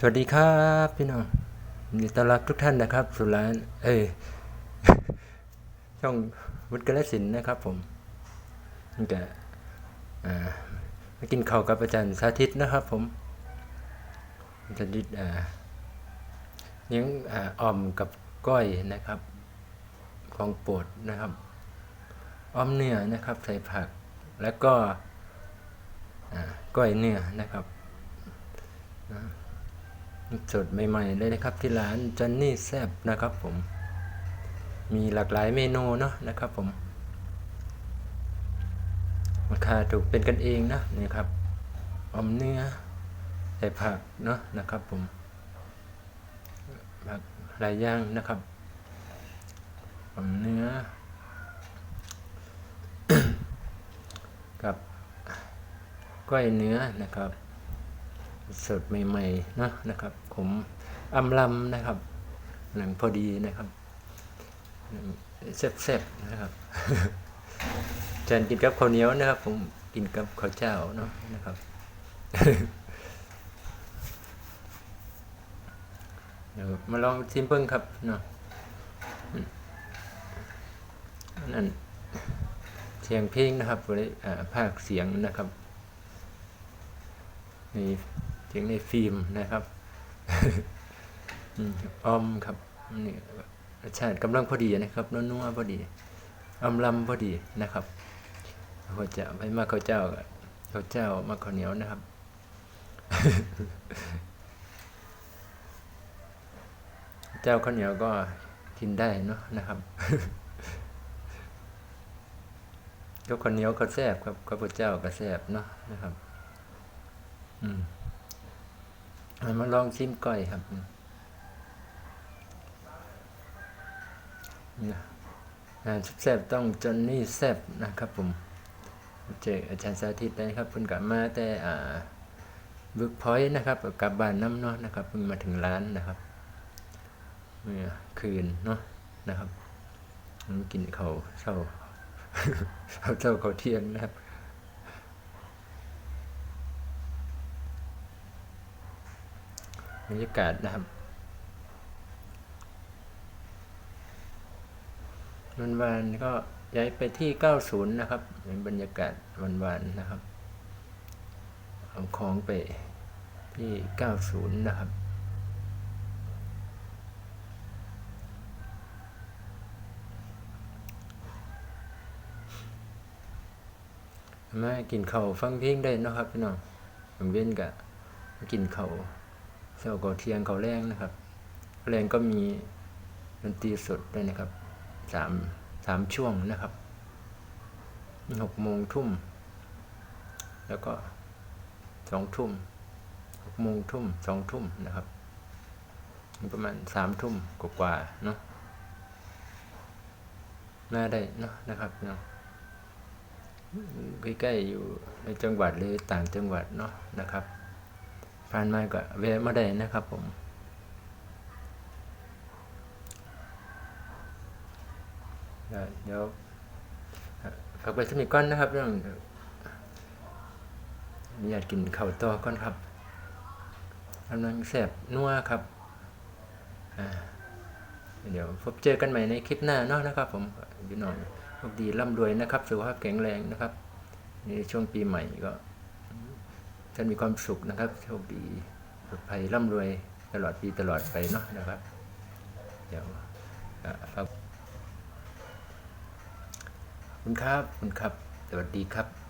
สวัสดีครับพี่น้องยินดีต้อนรับทุกท่านนะครับสุร้าน เอ้ยช่องวุฒิกระสินนะครับ ผมนี่ก็อ่ามากินข้าวกับอาจารย์สาธิตนะครับ ผมอาจารย์สาธิตอ่าเลี้ยงอ่อมกับก้อยนะครับ ของโปรดนะครับอ้อมเนื้อนะครับ ใส่ผัก แล้วก็ก้อยเนื้อนะครับ สดใหม่ๆเลยนะครับที่ร้านจันนี่แซบนะครับผม มีหลากหลายเมนูเนาะนะครับผมราคาถูกเป็นกันเองนะนี่ครับอมเนื้อใส่ผักเนาะนะครับผมผักหลายอย่างนะครับอมเนื้อ กับก้อยเนื้อนะครับ สดใหม่ๆนะนะครับ ผมอำลำนะครับ หนังพอดีนะครับแซ่บๆนะครับจานกินกับข้าวเหนียวนะครับ ผมกินกับข้าวเจ้าเนาะนะครับเดี๋ยวมาลองชิมเพิ่งครับเนาะนั่นเสียงเพลงนะครับบริอ่าภาคเสียงนะครับนี่ เสียงในฟิล์มนะครับอมอมครับนี่รสชาติกำลังพอดีนะครับนัวๆพอดีอำลำพอดีนะครับข้าวเจ้าไม่มากข้าวเจ้าข้าวเจ้ามากข้าวเหนียวนะครับเจ้าข้าวเหนียวก็กินได้เนาะนะครับก็ข้าวเหนียวก็แซ่บครับข้าวเจ้าก็แซ่บเนาะนะครับ อืม มาลองชิมก้อยครับนี่นะอ่าแซ่บต้องจนนี่แซ่บนะครับผม เจออาจารย์สาธิตนะครับเพิ่นกลับมาแต่อ่าบึกพอยต์นะครับกลับบ้านน้ำเนาะนะครับเพิ่งมาถึงร้านนะครับเมื่อคืนเนาะนะครับมันกินเขาเช้าเขาวเช้าเขาเที่ยงนะครับ บรรยากาศนะครับ วันวานก็ย้ายไปที่ 90 นะครับเป็นบรรยากาศวันวานนะครับ เอาของไปที่ 90 นะครับมากินเข้าฟังเพลงได้นะครับพี่น้องผมเว้นกะมากินเข้า เช้าก็เที่ยงข้าแรงนะครับแรงก็มีดนตรีสดด้วยนะครับสามสามช่วงนะครับหกโมงทุ่ม แล้วก็สองทุ่มหกโมงทุ่มสองทุ่มนะครับ ประมาณสามทุ่มกว่าๆเนาะมาได้เนาะนะครับพี่น้องใกล้ๆอยู่ในจังหวัดหรือต่างจังหวัดเนาะนะครับ ผ่านมาก็แวะมาได้นะครับผมเดี๋ยวฝากไปสมิก้อนนะครับเรื่องอนุญาตกินข้าวต่อก่อนครับกำลังแสบนัวครับเดี๋ยวพบเจอกันใหม่ในคลิปหน้าเนาะนะครับ ผมพี่น้องโชคดีร่ำรวยนะครับสุขภาพแข็งแรงนะครับในช่วงปีใหม่ก็ ท่านมีความสุขนะครับโชคดีปลอดภัยร่ำรวยตลอดปีตลอดไปเนาะนะครับ เดี๋ยวอ่าฝากขอบคุณครับคุณครับ สวัสดีครับ